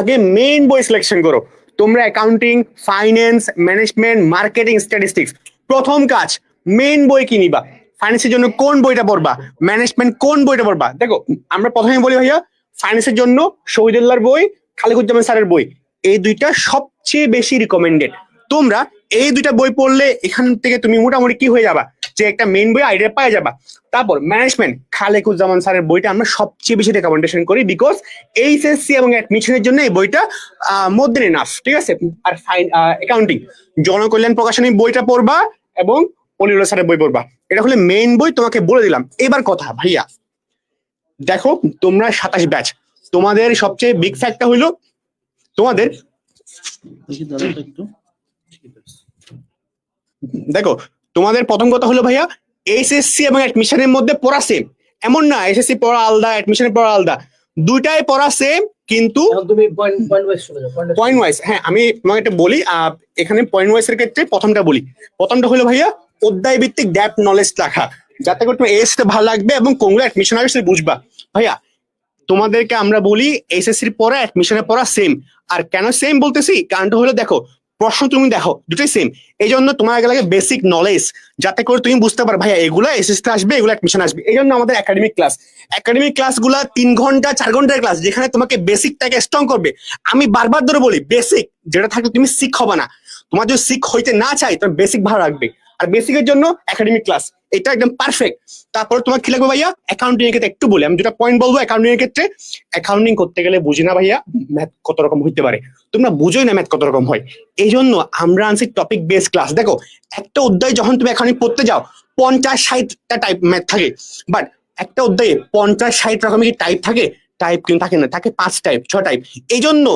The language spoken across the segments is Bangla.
আগে মেইন বই সিলেকশন করো। তোমরা accounting finance management marketing statistics প্রথম কাজ মেইন বই কিনিবা ফাইন্যান্সের জন্য কোন বইটা পড়বা? ম্যানেজমেন্ট কোন বইটা পড়বা? দেখো, আমরা প্রথমে বলি ভাইয়া ফাইন্যান্সের জন্য শহীদুল্লাহর বই, খালিকুজ্জামান স্যারের বই, এই দুইটা সবচেয়ে বেশি রিকমেন্ডেড তোমরা এই দুইটা বই পড়লে এখান থেকে তুমি মোটামুটি কি হয়ে যাবা? যে একটা মেইন বই আইডিয়া পাওয়া যাবা। তারপর ম্যানেজমেন্ট খালেকুজ্জামান স্যারের বইটা আমরা সবচেয়ে বেশি রেকমেন্ডেশন করি বিকজ এইচএসসি এবং অ্যাডমিশনের জন্য এই বইটা মধ্যে নাফ ঠিক আছে? আর ফাইন অ্যাকাউন্টিং জনকল্যাণ প্রকাশনী বইটা পড়বা এবং অলিউল্লাহ স্যারের বই পড়বা। এটা হলে মেইন বই তোমাকে বলে দিলাম। এবার কথা ভাইয়া দেখো তোমরা সাতাশ ব্যাচ তোমাদের সবচেয়ে বিগ ফ্যাক্টটা হইল তোমাদের দেখো তোমাদের প্রথম কথা হলো ভাইয়া এসএসসি এবং অ্যাডমিশনের মধ্যে পড়া সেম এমন না এসএসসি পড়া আলাদা অ্যাডমিশনের পড়া আলাদা। দুইটাই পড়া সেম কিন্তু তুমি পয়েন্ট পয়েন্ট ওয়াইজ হ্যাঁ আমি তোমাকে একটা বলি এখানে পয়েন্ট ওয়াইজ এর ক্ষেত্রে প্রথমটা বলি। প্রথমটা হলো ভাইয়া অধ্যায় ভিত্তিক ড্যাপ নলেজ রাখা যাতে করে তোমার এসটা ভালো লাগবে এবং কোনগুলো অ্যাডমিশন হবে সেটা বুঝবা। ভাইয়া তোমাদেরকে আমরা বলি এসএসসির পরে অ্যাডমিশনের পড়া সেম আর কেন সেম বলতেছি? কারণটা হলো দেখো প্রশ্ন তুমি দেখো, দুটোই সেম এই জন্য তোমার আগে লাগে বেসিক নলেজ যাতে করে তুমি বুঝতে পারো, ভাইয়া, এগুলো এসএসসি আসবে, এগুলো অ্যাডমিশন আসবে। এই জন্য আমাদের একাডেমিক ক্লাস একাডেমিক ক্লাসগুলো তিন ঘণ্টা, চার ঘণ্টার ক্লাস যেখানে তোমাকে বেসিকটাকে স্ট্রং করবে। আমি বারবার ধরে বলি বেসিক যেটা থাকলে তুমি শিখ হবে না। তোমার যদি শিখ হইতে না চাই, তোমার বেসিক ভালো রাখবে আর বেসিকের জন্য একাডেমিক ক্লাস এটা একদম পারফেক্ট তারপর তোমার কি লাগবে ভাইয়া? অ্যাকাউন্টিং এর ক্ষেত্রে একটু বলি। আমি যেটা পয়েন্ট বলব অ্যাকাউন্টিং এর ক্ষেত্রে অ্যাকাউন্টিং করতে গেলে বুঝি না ভাইয়া ম্যাথ কত রকম হইতে পারে। তোমরা বুঝোই না ম্যাথ কত রকম হয়। এই জন্য আমরা আনছি টপিক বেস ক্লাস দেখো, একটা অধ্যায় যখন তুমি অ্যাকাউন্টিং পড়তে যাও, পঞ্চাশ ষাটটা টাইপ ম্যাথ থাকে। বাট একটা অধ্যায়ে পঞ্চাশ ষাট রকমের টাইপ থাকে? টাইপ কিন্তু থাকে না। থাকে পাঁচ টাইপ ছ টাইপ এই জন্য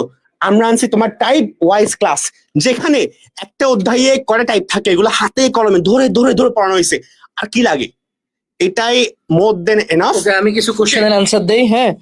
আমরা আনছি তোমার টাইপ ওয়াইজ ক্লাস যেখানে একটা অধ্যায়ে কয়টা টাইপ থাকে, এগুলো হাতে কলমে ধরে ধরে ধরে পড়ানো হয়েছে। আর কি লাগে? এটাই মোর দেন এনাফ আমি কিছু কোশ্চেনের অ্যান্সার দেই হ্যাঁ?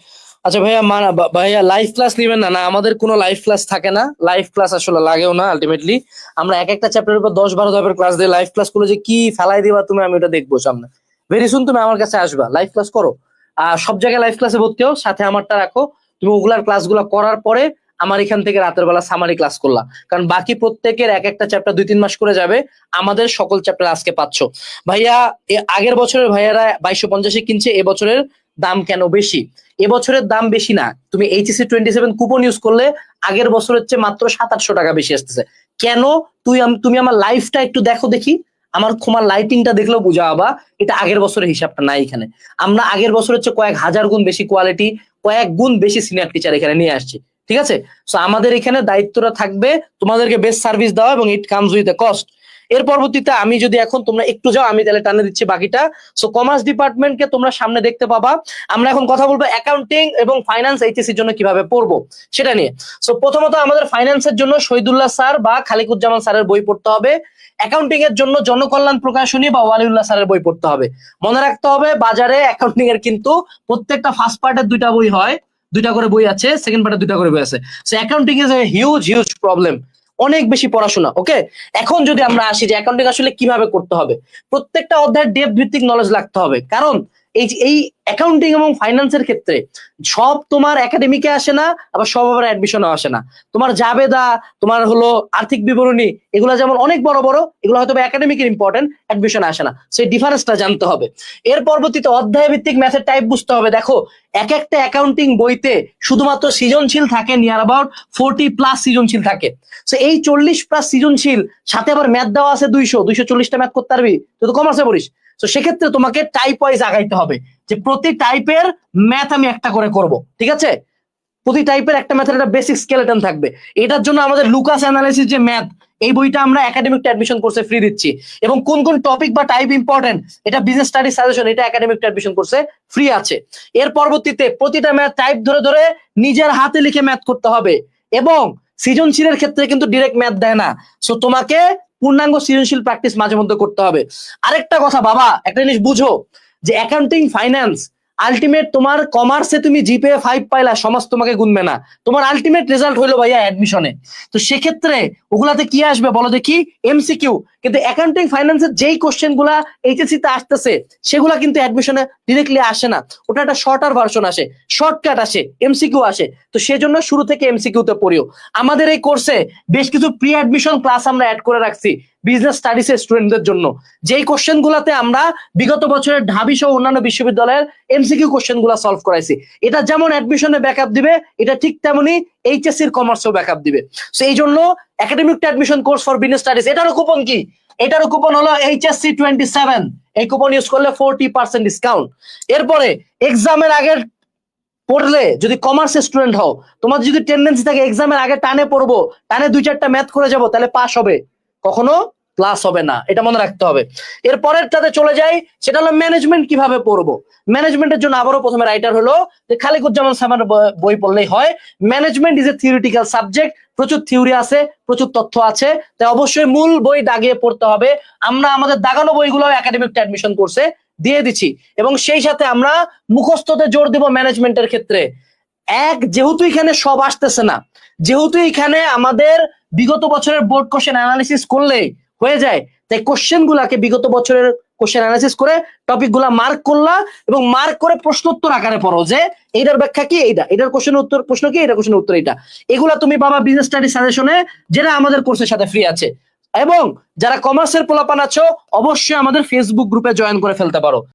আচ্ছা ভাইয়া মানা ভাইয়া লাইভ ক্লাস নেবেন না না, আমাদের কোনো লাইভ ক্লাস থাকে না। লাইভ ক্লাস আসলে লাগেও না আলটিমেটলি আমরা এক একটা চ্যাপ্টারের উপর দশ বারো ধাপের ক্লাস দিই। লাইভ ক্লাস করলে যে কি ফেলাই দিবা তুমি, আমি ওটা দেখব সামনে। ভেরি সুন তুমি আমার কাছে আসবা। লাইভ ক্লাস করো। আর সব জায়গায় লাইভ ক্লাসে ভর্তি হও, সাথে আমারটা রাখো। তুমি ওগুলার ক্লাসগুলো করার পরে আমার এখান থেকে রাতের বেলা সামারি ক্লাস করলাম। কারণ বাকি প্রত্যেকের এক একটা চ্যাপ্টার দুই তিন মাস করে যাবে, আমাদের সকল চ্যাপ্টার আজকে পাচ্ছ। ভাইয়া আগের বছরের ভাইয়ারা বাইশশো পঞ্চাশে কিনছে, এবছরের দাম কেন বেশি? এবছরের দাম বেশি না। তুমি HSC twenty seven coupon use করলে আগের বছরের চেয়ে মাত্র সাত আটশো টাকা বেশি আসতেছে। কেন? তুই তুমি আমার লাইফটা একটু দেখো দেখি। আমার তোমার লাইটিংটা দেখলেও বোঝা হবা, এটা আগের বছরের হিসাবটা নাই এখানে। আমরা আগের বছরের চেয়ে কয়েক হাজার গুণ বেশি কোয়ালিটি কয়েক গুণ বেশি সিনিয়র টিচার এখানে নিয়ে আসছি। ঠিক আছে? সো আমাদের এখানে দায়িত্বটা থাকবে তোমাদেরকে বেস্ট সার্ভিস দেওয়া এবং it comes with a cost এর পরবর্তীতে আমি যদি এখন তোমরা একটু যাও, আমি তাহলে টানে দিচ্ছি বাকিটা। সো কমার্স ডিপার্টমেন্টকে তোমরা সামনে দেখতে পাবা। আমরা এখন কথা বলব অ্যাকাউন্টিং এবং ফাইন্যান্স এইচএসির জন্য কীভাবে পড়ব সেটা নিয়ে। সো প্রথমত আমাদের ফাইন্যান্সের জন্য শহীদুল্লাহ স্যার বা খালিকুজ্জামান স্যারের বই পড়তে হবে। অ্যাকাউন্টিং এর জন্য জনকল্যাণ প্রকাশনী বা ওয়ালিউল্লাহ স্যারের বই পড়তে হবে। মনে রাখতে হবে, বাজারে অ্যাকাউন্টিং এর কিন্তু প্রত্যেকটা ফার্স্ট পার্টের দুইটা বই হয়। দুইটা করে বই আছে সেকেন্ড পার্টে দুইটা করে বই আছে। So accounting is a huge huge problem অনেক বেশি পড়াশোনা ওকে এখন যদি আমরা আসি যে অ্যাকাউন্টিং আসলে কীভাবে করতে হবে, প্রত্যেকটা অধ্যায় ডেপ ভিত্তিক নলেজ লাগতে হবে। কারণ এই এই অ্যাকাউন্টিং এবং ফাইন্যান্সের ক্ষেত্রে সব তোমার একাডেমিকে আসে না, আবার সব আবার অ্যাডমিশনও আসে না। তোমার জাবেদা, তোমার হলো আর্থিক বিবরণী, এগুলো যেমন অনেক বড় বড়, এগুলো হয়তো একাডেমিকের ইম্পর্টেন্ট অ্যাডমিশন আসে না। সেই ডিফারেন্সটা জানতে হবে। এর পরবর্তীতে অধ্যায় ভিত্তিক ম্যাথের টাইপ বুঝতে হবে। দেখো, এক একটা অ্যাকাউন্টিং বইতে শুধুমাত্র সৃজনশীল থাকে নিয়ার অ্যাবাউট ফোরটি প্লাস সৃজনশীল থাকে। তো এই চল্লিশ প্লাস সৃজনশীল, সাথে আবার ম্যাথ দেওয়া আছে দুইশো দুইশো চল্লিশটা ম্যাথ করতে পারবি? তুই তো কমার্সে পড়িস। তো সেক্ষেত্রে তোমাকে টাইপ ওয়াইজ আগাইতে হবে যে প্রতি টাইপের ম্যাথ আমি একটা করে করব, ঠিক আছে? প্রতি টাইপের একটা ম্যাথের একটা বেসিক স্কেলেটন থাকবে। এটার জন্য আমাদের লুকাস অ্যানালাইসিস যে ম্যাথ এই বইটা আমরা একাডেমিক অ্যাডমিশন কোর্সে ফ্রি দিচ্ছি। এবং কোন কোন টপিক বা টাইপ ইম্পর্টেন্ট এটা বিজনেস স্টাডি সাজেশন এটা একাডেমিক অ্যাডমিশন কোর্সে ফ্রি আছে। এর পরবর্তীতে প্রতিটা ম্যাথ টাইপ ধরে ধরে নিজের হাতে লিখে ম্যাথ করতে হবে। এবং সৃজনশীলের ক্ষেত্রে কিন্তু ডিরেক্ট ম্যাথ দেয় না। সো তোমাকে পূর্ণাঙ্গ সৃজনশীল প্র্যাকটিস মাঝে মধ্যে করতে হবে। আরেকটা কথা বাবা, একটা জিনিস বুঝো, যে অ্যাকাউন্টিং ফাইন্যান্স আলটিমেট তোমার কমার্সে তুমি জিপে ফাইভ পাইলা, সমাজ তোমাকে গুনবে না। তোমার আলটিমেট রেজাল্ট হইল ভাইয়া অ্যাডমিশনে তো সেক্ষেত্রে ওগুলাতে কি আসবে বলো দেখি? এমসিকিউ কিন্তু অ্যাকাউন্টিং ফাইন্যান্সের যেই কোশ্চেনগুলা এইচএসসি তে আসতেছে, সেগুলা কিন্তু অ্যাডমিশনে ডিরেক্টলি আসে না। ওটা একটা শর্টার ভার্সন আসে। শর্টকাট আসে এমসিকিউ আসে। তো সেজন্য শুরু থেকে এমসিকিউ তে পড়িও। আমাদের এই কোর্সে বেশ কিছু প্রি অ্যাডমিশন ক্লাস আমরা অ্যাড করে রাখছি। বিজনেস স্টাডিজ এর স্টুডেন্টদের জন্য। যেই কোশ্চেন গুলাতে আমরা বিগত বছরের ঢাবি সহ অন্যান্য বিশ্ববিদ্যালয়ের এমসিকিউ কোশ্চেনগুলা সলভ করাইছি। এটা যেমন অ্যাডমিশনে ব্যাকআপ দিবে, এটা ঠিক তেমনি এইচএসসি এর কমার্সেও ব্যাকআপ দিবে। তো এই জন্য academic admission course for business studies এটারও কুপন কি? এটারও কুপন হলো এইচএসসি টোয়েন্টি সেভেন এই কুপন ইউজ করলে ফোরটি পার্সেন্ট ডিসকাউন্ট এরপরে এক্সামের আগের পড়লে যদি কমার্সের স্টুডেন্ট হও তোমার যদি টেন্ডেন্সি থাকে এক্সামের আগে টানে পড়ব, টানে দুই চারটা ম্যাথ করে যাব, তাহলে পাস হবে। কখনো? ক্লাস হবে না, এটা মনে রাখতে হবে। এর পরেরটাতে চলে যাই, সেটা হলো ম্যানেজমেন্ট কীভাবে পড়ব? ম্যানেজমেন্টের জন্য আবারও প্রথমে রাইটার হলো, যে খালিকুজ্জামান ব- বই পড়লেই হয়। Management is a theoretical subject প্রচুর থিওরি আছে, প্রচুর তথ্য আছে, তাই অবশ্যই মূল বই দাগিয়ে পড়তে হবে। আমরা আমাদের দাগানো বইগুলো একাডেমিক অ্যাডমিশন কোর্সে দিয়ে দিচ্ছি। এবং সেই সাথে আমরা মুখস্থতে জোর দিব ম্যানেজমেন্টের ক্ষেত্রে। এক, যেহেতু এখানে সব আসতেছে না, যেহেতু এখানে আমাদের বিগত বছরের বোর্ড কোশ্চেন অ্যানালিসিস করলে হয়ে যায়। তাই কোশ্চেন গুলাকে বিগত বছরের কোশ্চেন অ্যানালিস করে টপিকগুলা মার্ক করলা এবং মার্ক করে প্রশ্ন উত্তর আকারে পড়ো যে এইটার ব্যাখ্যা কি এইটা? এটার কোশ্চেনের উত্তর, প্রশ্ন কি? এটা কোশ্চেনের উত্তর এটা এগুলা তুমি বাবা বিজনেস স্টাডি সাজেশনে যেটা আমাদের কোর্সের সাথে ফ্রি আছে। এবং যারা কমার্সের পোলাপান আছো, অবশ্যই আমাদের ফেসবুক গ্রুপে জয়েন করে ফেলতে পারো।